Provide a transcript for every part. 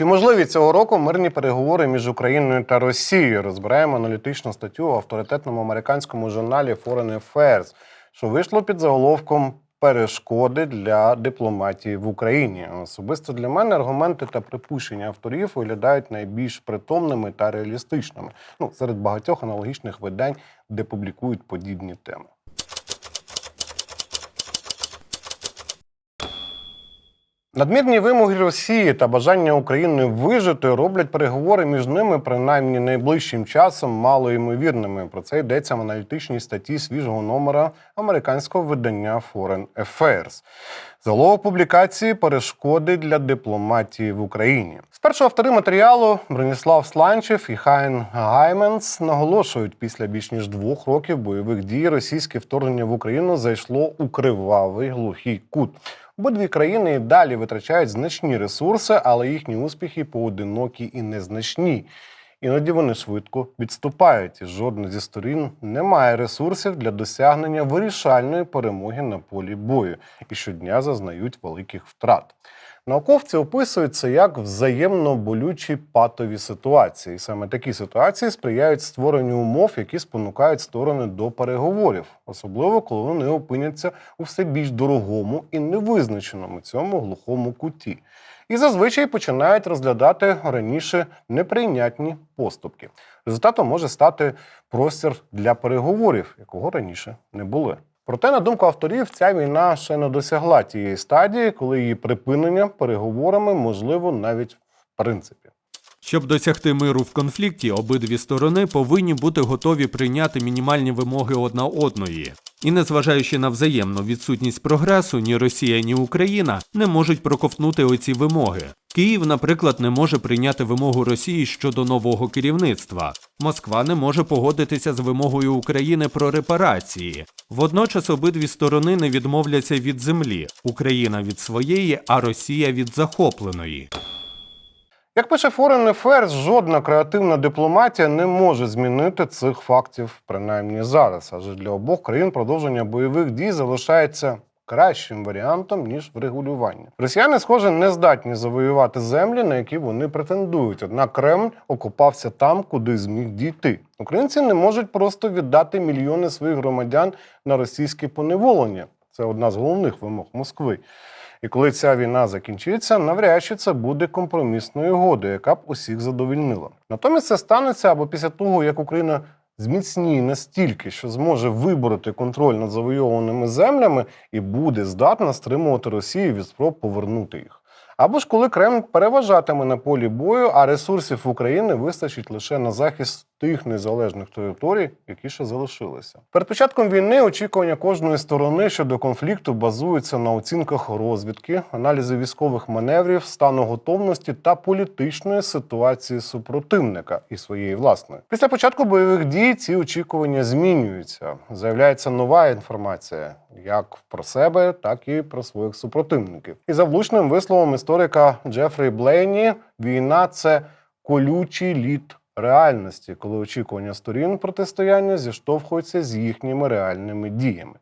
Чи можливі цього року мирні переговори між Україною та Росією? Розбираємо аналітичну статтю в авторитетному американському журналі Foreign Affairs, що вийшло під заголовком Перешкоди для дипломатії в Україні. Особисто для мене аргументи та припущення авторів виглядають найбільш притомними та реалістичними. Ну, серед багатьох аналогічних видань, де публікують подібні теми. Надмірні вимоги Росії та бажання України вижити роблять переговори між ними принаймні найближчим часом малоймовірними. Про це йдеться в аналітичній статті свіжого номера американського видання Foreign Affairs. Заголовок публікації перешкоди для дипломатії в Україні. Спершу автори матеріалу Броніслав Сланчев і Хайн Гайменс наголошують, після більш ніж двох років бойових дій російське вторгнення в Україну зайшло у кривавий глухий кут. Обидві країни і далі витрачають значні ресурси, але їхні успіхи поодинокі і незначні. Іноді вони швидко відступають, і жодна зі сторін не має ресурсів для досягнення вирішальної перемоги на полі бою і щодня зазнають великих втрат. Науковці описують це як взаємно болючі патові ситуації. І саме такі ситуації сприяють створенню умов, які спонукають сторони до переговорів, особливо коли вони опиняться у все більш дорогому і невизначеному цьому глухому куті. І зазвичай починають розглядати раніше неприйнятні поступки. Результатом може стати простір для переговорів, якого раніше не було. Проте, на думку авторів, ця війна ще не досягла тієї стадії, коли її припинення переговорами можливо навіть в принципі. Щоб досягти миру в конфлікті, обидві сторони повинні бути готові прийняти мінімальні вимоги одна одної. І незважаючи на взаємну відсутність прогресу, ні Росія, ні Україна не можуть проковтнути оці вимоги. Київ, наприклад, не може прийняти вимогу Росії щодо нового керівництва. Москва не може погодитися з вимогою України про репарації. Водночас обидві сторони не відмовляться від землі: Україна від своєї, а Росія від захопленої. Як пише Foreign Affairs, жодна креативна дипломатія не може змінити цих фактів, принаймні зараз. Адже для обох країн продовження бойових дій залишається кращим варіантом ніж врегулювання. Росіяни, схоже, не здатні завоювати землі, на які вони претендують. Однак Кремль окупався там, куди зміг дійти. Українці не можуть просто віддати мільйони своїх громадян на російське поневолення. Це одна з головних вимог Москви. І коли ця війна закінчиться, навряд чи це буде компромісною угодою, яка б усіх задовільнила. Натомість це станеться або після того, як Україна зміцніє настільки, що зможе вибороти контроль над завойованими землями і буде здатна стримувати Росію від спроб повернути їх. Або ж коли Кремль переважатиме на полі бою, а ресурсів України вистачить лише на захист тих незалежних територій, які ще залишилися. Перед початком війни очікування кожної сторони щодо конфлікту базуються на оцінках розвідки, аналізі військових маневрів, стану готовності та політичної ситуації супротивника і своєї власної. Після початку бойових дій ці очікування змінюються. З'являється нова інформація як про себе, так і про своїх супротивників. І за влучним висловом історика Джефрі Блейні, війна це колючий лід реальності, коли очікування сторін протистояння зіштовхуються з їхніми реальними діями.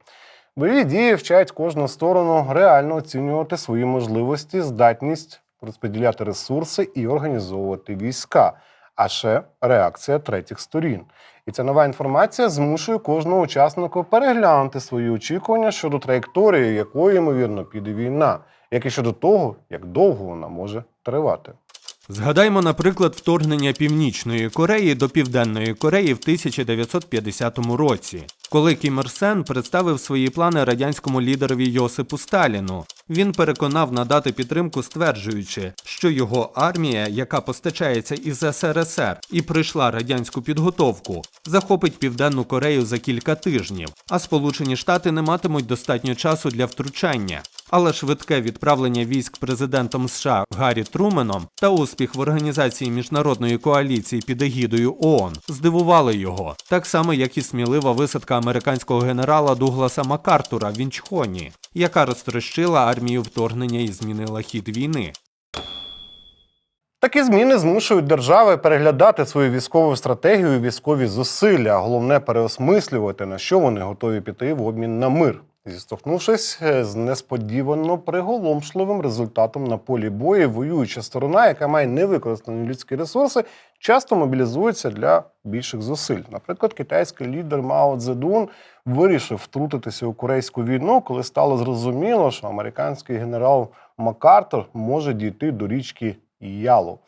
Бойові дії вчать кожну сторону реально оцінювати свої можливості, здатність розподіляти ресурси і організовувати війська, а ще реакція третіх сторін. І ця нова інформація змушує кожного учасника переглянути свої очікування щодо траєкторії, якою ймовірно піде війна, як і щодо того, як довго вона може тривати. Згадаймо, наприклад, вторгнення Північної Кореї до Південної Кореї в 1950 році, коли Кім Ір Сен представив свої плани радянському лідерові Йосипу Сталіну. Він переконав надати підтримку, стверджуючи, що його армія, яка постачається із СРСР і прийшла радянську підготовку, захопить Південну Корею за кілька тижнів, а Сполучені Штати не матимуть достатньо часу для втручання. Але швидке відправлення військ президентом США Гаррі Труменом та успіх в організації міжнародної коаліції під егідою ООН здивували його, так само як і смілива висадка американського генерала Дугласа Макартура в Інчхоні, яка розтрощила армію вторгнення і змінила хід війни. Такі зміни змушують держави переглядати свою військову стратегію і військові зусилля, головне переосмислювати, на що вони готові піти в обмін на мир. Зіштовхнувшись е, з несподівано приголомшливим результатом на полі бою, воююча сторона, яка має невикористані людські ресурси, часто мобілізується для більших зусиль. Наприклад, китайський лідер Мао Цзедун вирішив втрутитися у корейську війну, коли стало зрозуміло, що американський генерал Макартер може дійти до річки Ялу.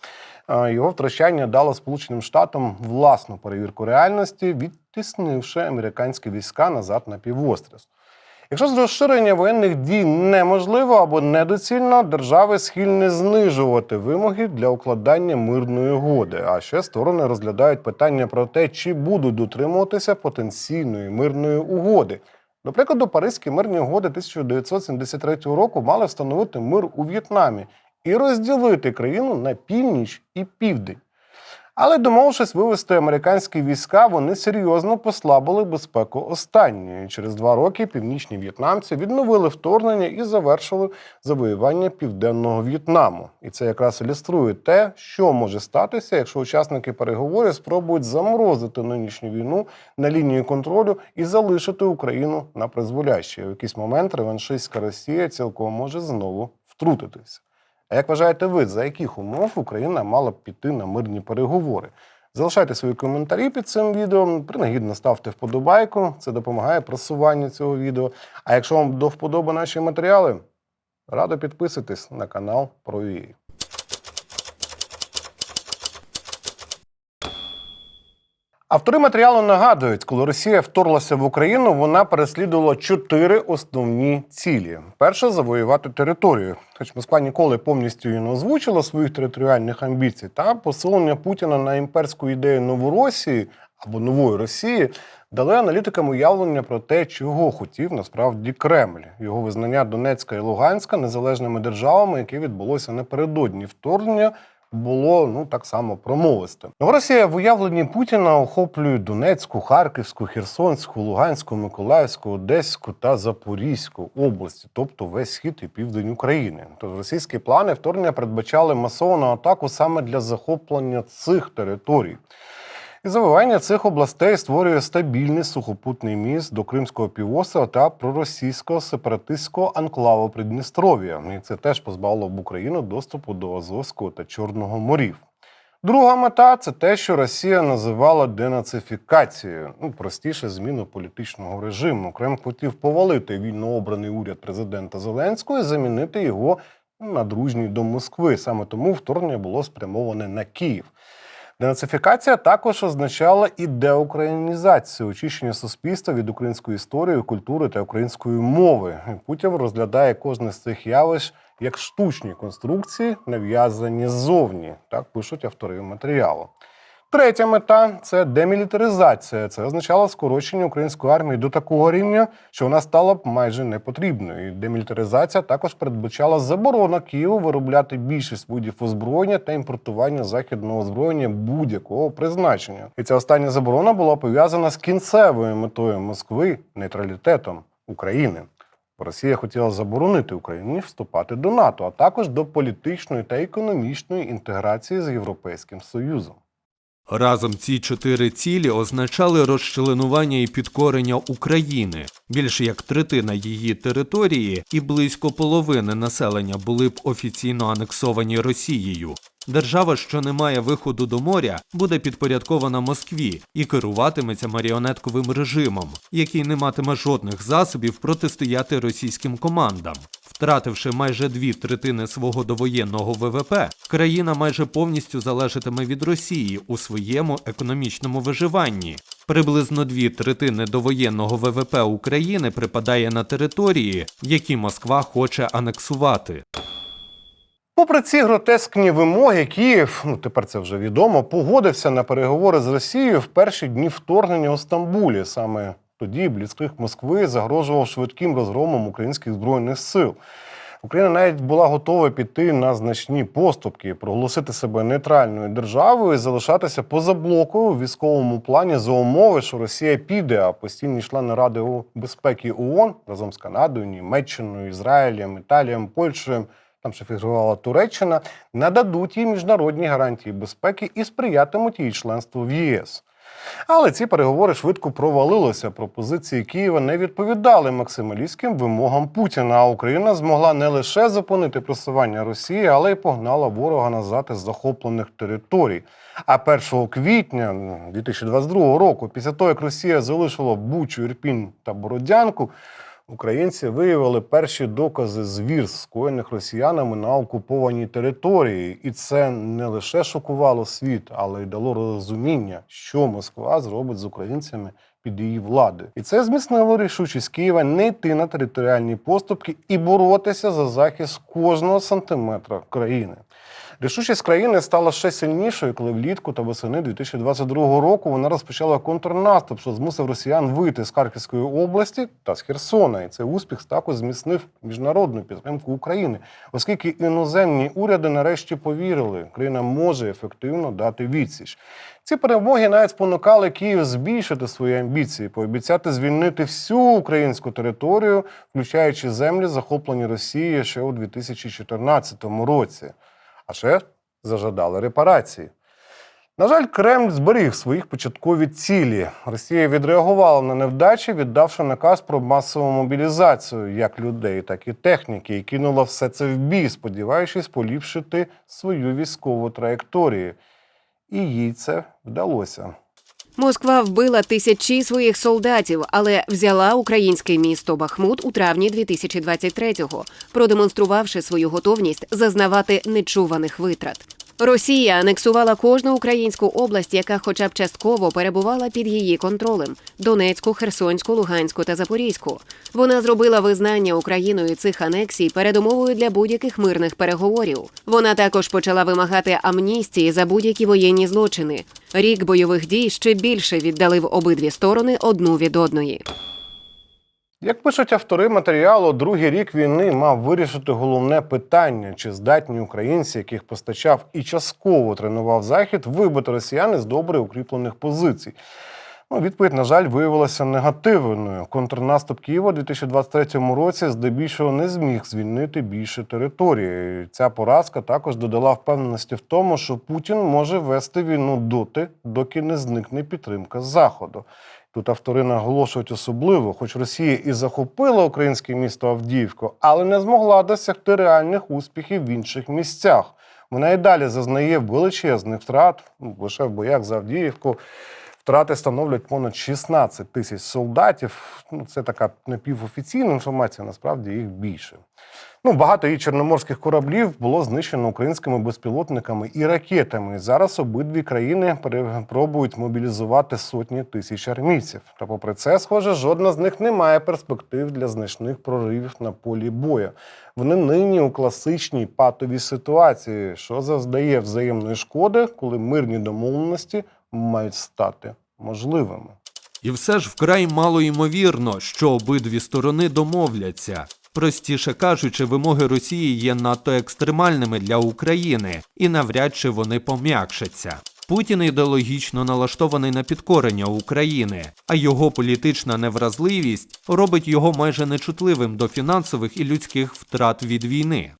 Е, Його втрачання дало Сполученим Штатам власну перевірку реальності, відтіснивши американські війська назад на півострів. Якщо з розширення воєнних дій неможливо або недоцільно, держави схильні знижувати вимоги для укладання мирної угоди. А ще сторони розглядають питання про те, чи будуть дотримуватися потенційної мирної угоди. До прикладу, Паризькі мирні угоди 1973 року мали встановити мир у В'єтнамі і розділити країну на північ і південь. Але домовившись вивести американські війська, вони серйозно послабили безпеку останньої. Через два роки північні в'єтнамці відновили вторгнення і завершили завоювання південного В'єтнаму. І це якраз ілюструє те, що може статися, якщо учасники переговорів спробують заморозити нинішню війну на лінії контролю і залишити Україну на призволяще. В якийсь момент реваншистська Росія цілком може знову втрутитися. А як вважаєте ви, за яких умов Україна мала б піти на мирні переговори? Залишайте свої коментарі під цим відео. Принагідно ставте вподобайку, це допомагає просуванню цього відео. А якщо вам до вподоби наші матеріали, радо підписуйтесь на канал про Автори матеріалу нагадують, коли Росія вторглася в Україну, вона переслідувала чотири основні цілі: перше завоювати територію, хоч Москва ніколи повністю її не озвучила своїх територіальних амбіцій, та посилення Путіна на імперську ідею Новоросії або нової Росії дали аналітикам уявлення про те, чого хотів насправді Кремль, його визнання Донецька і Луганська незалежними державами, яке відбулося напередодні вторгнення було ну так само промовисте. Новоросія в уявленні Путіна охоплює Донецьку, Харківську, Херсонську, Луганську, Миколаївську, Одеську та Запорізьку області, тобто весь схід і південь України. Тож російські плани вторгнення передбачали масовану атаку саме для захоплення цих територій. І завивання цих областей створює стабільний сухопутний міст до Кримського півострова та проросійського сепаратистського анклаву Придністров'я. І це теж позбавило б Україну доступу до Азовського та Чорного морів. Друга мета це те, що Росія називала денацифікацією, ну простіше зміну політичного режиму. Крем хотів повалити вільно обраний уряд президента Зеленського і замінити його на дружній до Москви. Саме тому вторгнення було спрямоване на Київ. Денацифікація також означала і деукраїнізацію, очищення суспільства від української історії, культури та української мови. Путін розглядає кожне з цих явищ як штучні конструкції, нав'язані ззовні. Так пишуть автори матеріалу. Третя мета це демілітаризація. Це означало скорочення української армії до такого рівня, що вона стала б майже непотрібною. Демілітаризація також передбачала заборону Києву виробляти більшість видів озброєння та імпортування західного озброєння будь-якого призначення. І ця остання заборона була пов'язана з кінцевою метою Москви нейтралітетом України. Росія хотіла заборонити Україні вступати до НАТО, а також до політичної та економічної інтеграції з Європейським Союзом. Разом ці чотири цілі означали розчленування і підкорення України. Більше як третина її території і близько половини населення були б офіційно анексовані Росією. Держава, що не має виходу до моря, буде підпорядкована Москві і керуватиметься маріонетковим режимом, який не матиме жодних засобів протистояти російським командам. Втративши майже дві третини свого довоєнного ВВП, країна майже повністю залежатиме від Росії у своєму економічному виживанні. Приблизно дві третини довоєнного ВВП України припадає на території, які Москва хоче анексувати. Попри ці гротескні вимоги, Київ, ну тепер це вже відомо, погодився на переговори з Росією в перші дні вторгнення у Стамбулі. Саме тоді бліцкриг Москви загрожував швидким розгромом українських збройних сил. Україна навіть була готова піти на значні поступки, проголосити себе нейтральною державою і залишатися поза блоку у військовому плані за умови, що Росія піде, а постійні члени Ради безпеки ООН разом з Канадою, Німеччиною, Ізраїлем, Італією, Польщею. Там ще фігурувала Туреччина, нададуть їй міжнародні гарантії безпеки і сприятимуть її членству в ЄС. Але ці переговори швидко провалилися. Пропозиції Києва не відповідали максималістським вимогам Путіна. А Україна змогла не лише зупинити просування Росії, але й погнала ворога назад із захоплених територій. А 1 квітня 2022 року, після того як Росія залишила Бучу, Ірпінь та Бородянку, українці виявили перші докази звірств, скоєних росіянами на окупованій території. І це не лише шокувало світ, але й дало розуміння, що Москва зробить з українцями під її влади. І це зміцнило рішучість Києва не йти на територіальні поступки і боротися за захист кожного сантиметра країни. Рішучість країни стала ще сильнішою, коли влітку та восени 2022 року вона розпочала контрнаступ, що змусив росіян вийти з Харківської області та з Херсона. І цей успіх також зміцнив міжнародну підтримку України, оскільки іноземні уряди нарешті повірили, Україна може ефективно дати відсіч. Ці перемоги навіть спонукали Київ збільшити свої амбіції, пообіцяти звільнити всю українську територію, включаючи землі, захоплені Росією ще у 2014 році. А ще зажадали репарації. На жаль, Кремль зберіг своїх початкові цілі. Росія відреагувала на невдачі, віддавши наказ про масову мобілізацію як людей, так і техніки, і кинула все це в бій, сподіваючись поліпшити свою військову траєкторію. І їй це вдалося. Москва вбила тисячі своїх солдатів, але взяла українське місто Бахмут у травні 2023-го, продемонструвавши свою готовність зазнавати нечуваних витрат. Росія анексувала кожну українську область, яка хоча б частково перебувала під її контролем: Донецьку, Херсонську, Луганську та Запорізьку. Вона зробила визнання Україною цих анексій передумовою для будь-яких мирних переговорів. Вона також почала вимагати амністії за будь-які воєнні злочини. Рік бойових дій ще більше віддалив обидві сторони одну від одної. Як пишуть автори матеріалу, другий рік війни мав вирішити головне питання: чи здатні українці, яких постачав і частково тренував захід, вибити росіяни з добре укріплених позицій. Ну, відповідь, на жаль, виявилася негативною. Контрнаступ Києва у 2023 році здебільшого не зміг звільнити більше території. Ця поразка також додала впевненості в тому, що Путін може вести війну доти, доки не зникне підтримка Заходу. Тут автори наголошують особливо, хоч Росія і захопила українське місто Авдіївку, але не змогла досягти реальних успіхів в інших місцях. Вона і далі зазнає величезних втрат ну, лише в боях за Авдіївку. Втрати становлять понад 16 тисяч солдатів. Ну, це така напівофіційна інформація, насправді їх більше. Ну, багато і чорноморських кораблів було знищено українськими безпілотниками і ракетами. Зараз обидві країни пробують мобілізувати сотні тисяч армійців. Та попри це, схоже, жодна з них не має перспектив для значних проривів на полі бою. Вони нині у класичній патовій ситуації, що заздає взаємної шкоди, коли мирні домовленості мають стати можливими. І все ж вкрай мало ймовірно, що обидві сторони домовляться. Простіше кажучи, вимоги Росії є надто екстремальними для України, і навряд чи вони пом'якшаться. Путін ідеологічно налаштований на підкорення України, а його політична невразливість робить його майже нечутливим до фінансових і людських втрат від війни.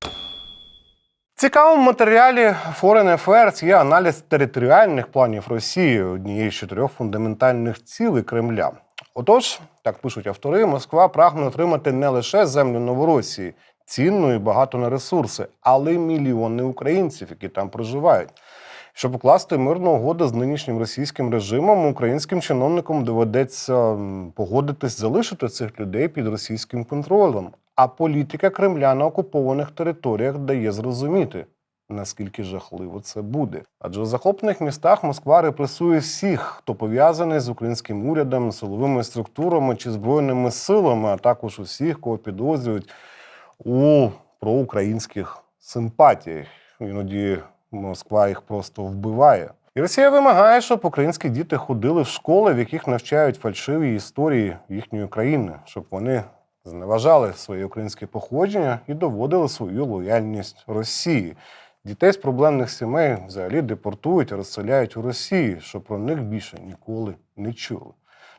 В цікавому матеріалі Foreign Affairs є аналіз територіальних планів Росії, однієї з чотирьох фундаментальних цілей Кремля. Отож, так пишуть автори, Москва прагне отримати не лише землю Новоросії, цінну і багато на ресурси, але й мільйони українців, які там проживають. Щоб укласти мирну угоду з нинішнім російським режимом, українським чиновникам доведеться погодитись залишити цих людей під російським контролем. А політика Кремля на окупованих територіях дає зрозуміти, наскільки жахливо це буде. Адже у захоплених містах Москва репресує всіх, хто пов'язаний з українським урядом, силовими структурами чи збройними силами, а також усіх, кого підозрюють у проукраїнських симпатіях. Іноді Москва їх просто вбиває. І Росія вимагає, щоб українські діти ходили в школи, в яких навчають фальшиві історії їхньої країни, щоб вони зневажали своє українське походження і доводили свою лояльність Росії. Дітей з проблемних сімей взагалі депортують розселяють у Росії, щоб про них більше ніколи не чули.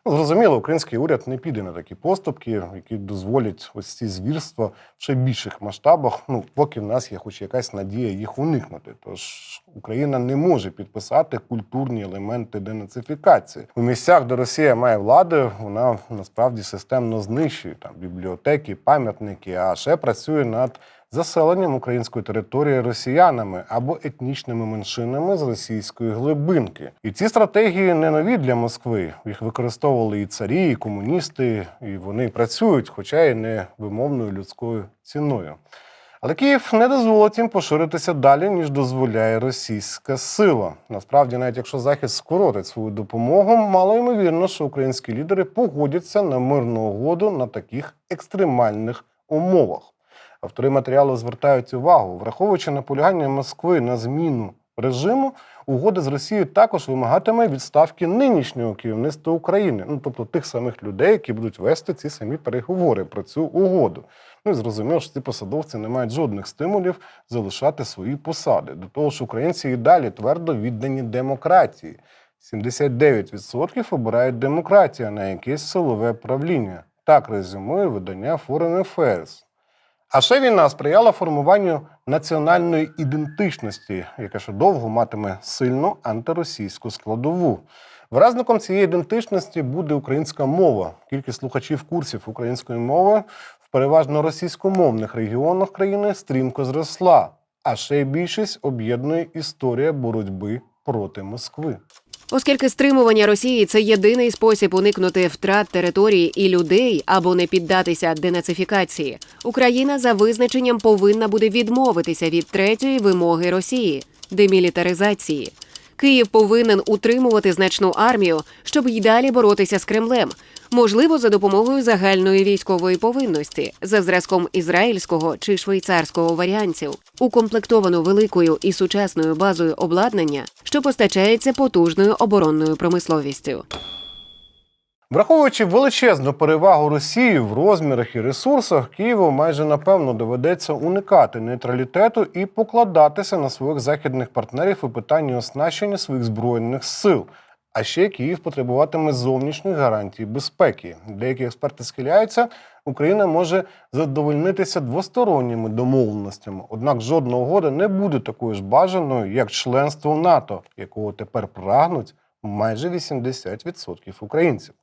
Ну, зрозуміло, український уряд не піде на такі поступки, які дозволять ось ці звірства в ще більших масштабах. Ну, поки в нас є хоч якась надія їх уникнути. Тож Україна не може підписати культурні елементи денацифікації. У місцях, де Росія має владу, вона насправді системно знищує там бібліотеки, пам'ятники, а ще працює над заселенням української території росіянами або етнічними меншинами з російської глибинки. І ці стратегії не нові для Москви. Їх використовували і царі, і комуністи, і вони працюють, хоча й не вимовною людською ціною. Але Київ не дозволить їм поширитися далі, ніж дозволяє російська сила. Насправді, навіть якщо Захід скоротить свою допомогу, мало ймовірно, що українські лідери погодяться на мирну угоду на таких екстремальних умовах. Автори матеріалу звертають увагу, враховуючи наполягання Москви на зміну режиму, угода з Росією також вимагатиме відставки нинішнього керівництва України, ну тобто тих самих людей, які будуть вести ці самі переговори про цю угоду. Ну і зрозуміло, що ці посадовці не мають жодних стимулів залишати свої посади. До того ж, українці і далі твердо віддані демократії. 79% обирають демократію, а не якесь силове правління. Так резюмує видання Foreign Affairs. А ще війна сприяла формуванню національної ідентичності, яка ще довго матиме сильну антиросійську складову. Виразником цієї ідентичності буде українська мова. Кількість слухачів курсів української мови в переважно російськомовних регіонах країни стрімко зросла. А ще й більшість об'єднує історія боротьби проти Москви. Оскільки стримування Росії це єдиний спосіб уникнути втрат території і людей або не піддатися денацифікації, Україна за визначенням повинна буде відмовитися від третьої вимоги Росії демілітаризації. Київ повинен утримувати значну армію, щоб й далі боротися з Кремлем, можливо, за допомогою загальної військової повинності, за зразком ізраїльського чи швейцарського варіантів, укомплектовану великою і сучасною базою обладнання, що постачається потужною оборонною промисловістю. Враховуючи величезну перевагу Росії в розмірах і ресурсах, Києву майже напевно доведеться уникати нейтралітету і покладатися на своїх західних партнерів у питанні оснащення своїх збройних сил. А ще Київ потребуватиме зовнішніх гарантій безпеки. Деякі експерти схиляються, Україна може задовольнитися двосторонніми домовленостями. Однак жодна угода не буде такою ж бажаною, як членство в НАТО, якого тепер прагнуть майже 80% українців.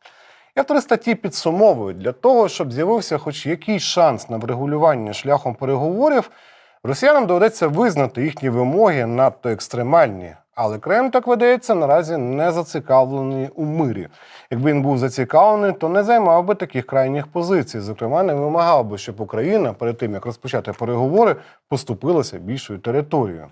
І Автори статті підсумовують, для того, щоб з'явився хоч якийсь шанс на врегулювання шляхом переговорів, росіянам доведеться визнати їхні вимоги надто екстремальні. Але Кремль, так видається, наразі не зацікавлений у мирі. Якби він був зацікавлений, то не займав би таких крайніх позицій. Зокрема, не вимагав би, щоб Україна перед тим як розпочати переговори поступилася більшою територією.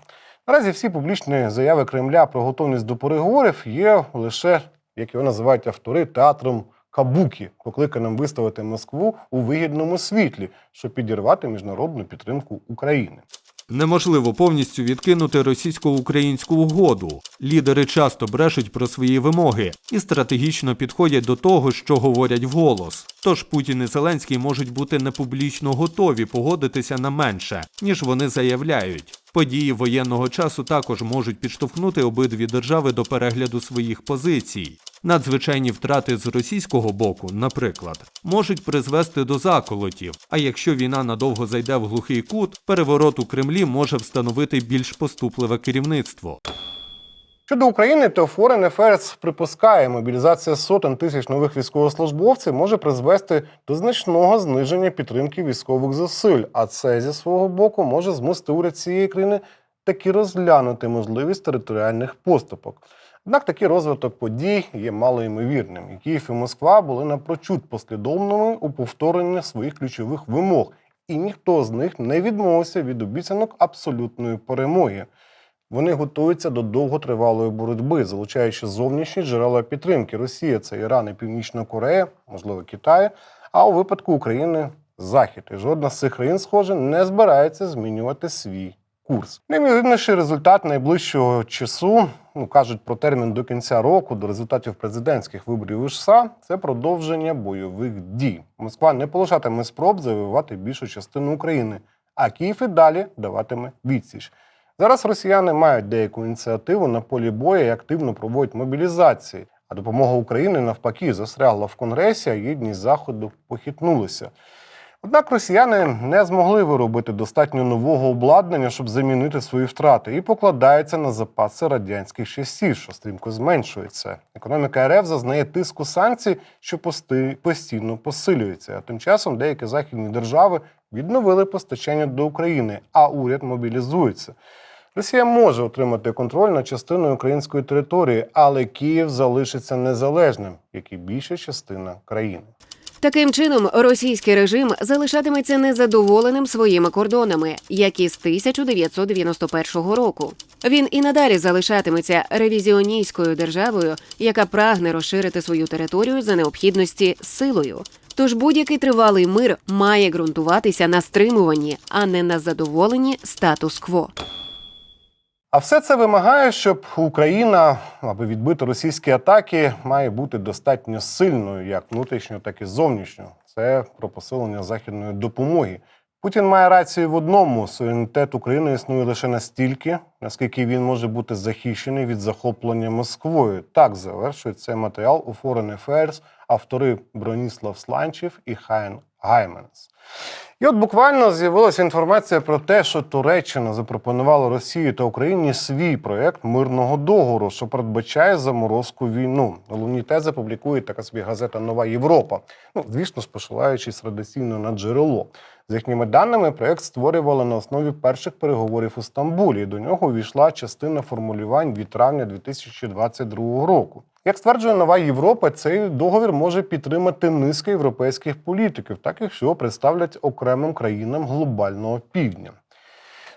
Наразі всі публічні заяви Кремля про готовність до переговорів є лише, як його називають автори, театром кабукі, покликаним виставити Москву у вигідному світлі, щоб підірвати міжнародну підтримку України. Неможливо повністю відкинути російсько-українську угоду. Лідери часто брешуть про свої вимоги і стратегічно підходять до того, що говорять вголос. Тож Путін і Зеленський можуть бути непублічно готові погодитися на менше, ніж вони заявляють. Події воєнного часу також можуть підштовхнути обидві держави до перегляду своїх позицій. Надзвичайні втрати з російського боку, наприклад, можуть призвести до заколотів. А якщо війна надовго зайде в глухий кут, переворот у Кремлі може встановити більш поступливе керівництво. Щодо України, то Foreign Affairs припускає, мобілізація сотень тисяч нових військовослужбовців може призвести до значного зниження підтримки військових зусиль. А це зі свого боку може змусити уряд цієї країни таки розглянути можливість територіальних поступок. Однак такий розвиток подій є малоймовірним. І Київ і Москва були напрочуд послідовними у повторенні своїх ключових вимог, і ніхто з них не відмовився від обіцянок абсолютної перемоги. Вони готуються до довготривалої боротьби, залучаючи зовнішні джерела підтримки. Росія це Іран і Північна Корея, можливо, Китай, а у випадку України Захід. І жодна з цих країн, схоже, не збирається змінювати свій курс. Найвірніший результат найближчого часу, ну кажуть про термін до кінця року, до результатів президентських виборів у США, це продовження бойових дій. Москва не полишатиме спроб завоювати більшу частину України, а Київ і далі даватиме відсіч. Зараз росіяни мають деяку ініціативу на полі бою і активно проводять мобілізації. А допомога Україні навпаки застрягла в Конгресі, а єдність Заходу похитнулася. Однак росіяни не змогли виробити достатньо нового обладнання, щоб замінити свої втрати, і покладаються на запаси радянських часів, що стрімко зменшується. Економіка РФ зазнає тиску санкцій, що постійно посилюється. А тим часом деякі західні держави відновили постачання до України, а уряд мобілізується. Росія може отримати контроль над частиною української території, але Київ залишиться незалежним, як і більша частина країни. Таким чином, російський режим залишатиметься незадоволеним своїми кордонами, як і з 1991 року. Він і надалі залишатиметься ревізіоністською державою, яка прагне розширити свою територію за необхідності силою. Тож будь-який тривалий мир має ґрунтуватися на стримуванні, а не на задоволенні статус-кво. А все це вимагає, щоб Україна, аби відбити російські атаки, має бути достатньо сильною, як внутрішньо, так і зовнішньо. Це про посилення західної допомоги. Путін має рацію в одному: суверенітет України існує лише настільки, наскільки він може бути захищений від захоплення Москвою. Так завершує цей матеріал у Foreign Affairs автори Броніслав Сланчев і Хайн Гайменс. І от буквально з'явилася інформація про те, що Туреччина запропонувала Росії та Україні свій проєкт мирного договору, що передбачає заморозку війну. Головні тези публікує така собі газета Нова Європа. Ну, звісно ж, посилаючись традиційно на джерело. За їхніми даними, проєкт створювали на основі перших переговорів у Стамбулі. До нього увійшла частина формулювань від травня 2022 року. Як стверджує нова Європа, цей договір може підтримати низка європейських політиків, так як що представлять окремим країнам глобального півдня.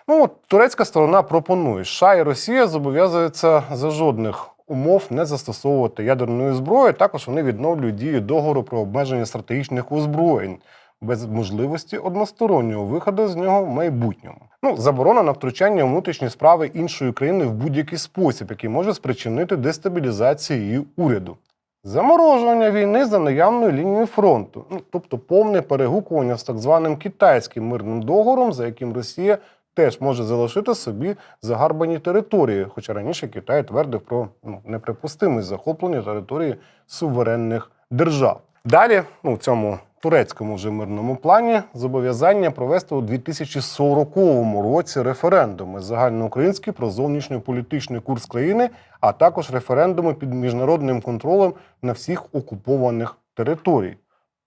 Ну, от, турецька сторона пропонує, США і Росія зобов'язуються за жодних умов не застосовувати ядерної зброї. Також вони відновлюють дію договору про обмеження стратегічних озброєнь без можливості одностороннього виходу з нього в майбутньому. Ну, заборона на втручання у внутрішні справи іншої країни в будь-який спосіб, який може спричинити дестабілізацію її уряду. Заморожування війни за наявною лінією фронту, ну тобто повне перегукування з так званим китайським мирним договором, за яким Росія теж може залишити собі загарбані території, хоча раніше Китай твердив про ну, неприпустимість захоплення території суверенних держав. Далі, ну, в цьому турецькому вже мирному плані, зобов'язання провести у 2040 році референдуми загальноукраїнські про зовнішньополітичний курс країни, а також референдуми під міжнародним контролем на всіх окупованих територій.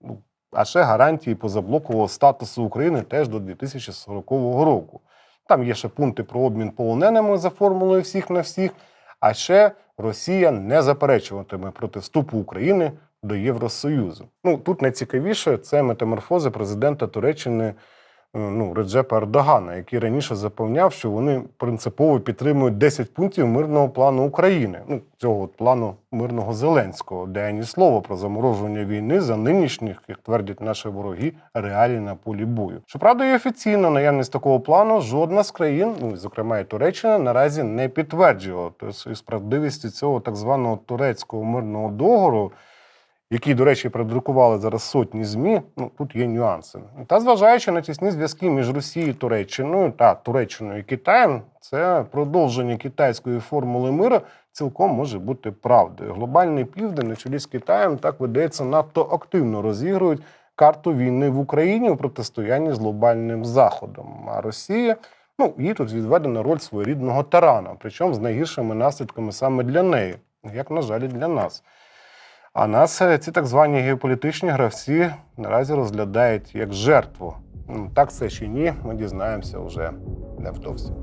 Ну, а ще гарантії позаблокового статусу України теж до 2040 року. Там є ще пункти про обмін полоненими за формулою всіх на всіх. А ще Росія не заперечуватиме проти вступу України до Євросоюзу. Ну тут найцікавіше це метаморфози президента Туреччини е, ну, Реджепа Ердогана, який раніше запевняв, що вони принципово підтримують 10 пунктів мирного плану України, ну цього от плану мирного Зеленського, де ані слова про заморожування війни за нинішніх, як твердять наші вороги, реалій на полі бою. Щоправда, і офіційно наявність такого плану жодна з країн, ну зокрема і Туреччина, наразі не підтверджувала. Тобто із правдивістю цього так званого турецького мирного договору які, до речі, продрукували зараз сотні змі. Ну тут є нюанси. Та зважаючи на тісні зв'язки між Росією, Туреччиною та Туреччиною і Китаєм, це продовження китайської формули миру цілком може бути правдою. Глобальний південь на чолі з Китаєм так видається надто активно розігрують карту війни в Україні у протистоянні з глобальним заходом. А Росія. Ну, їй тут відведена роль своєрідного тарана, причому з найгіршими наслідками саме для неї, як, на жаль, і для нас. А нас ці так звані геополітичні гравці наразі розглядають як жертву. Ну, Так це чи ні, ми дізнаємося вже невдовзі.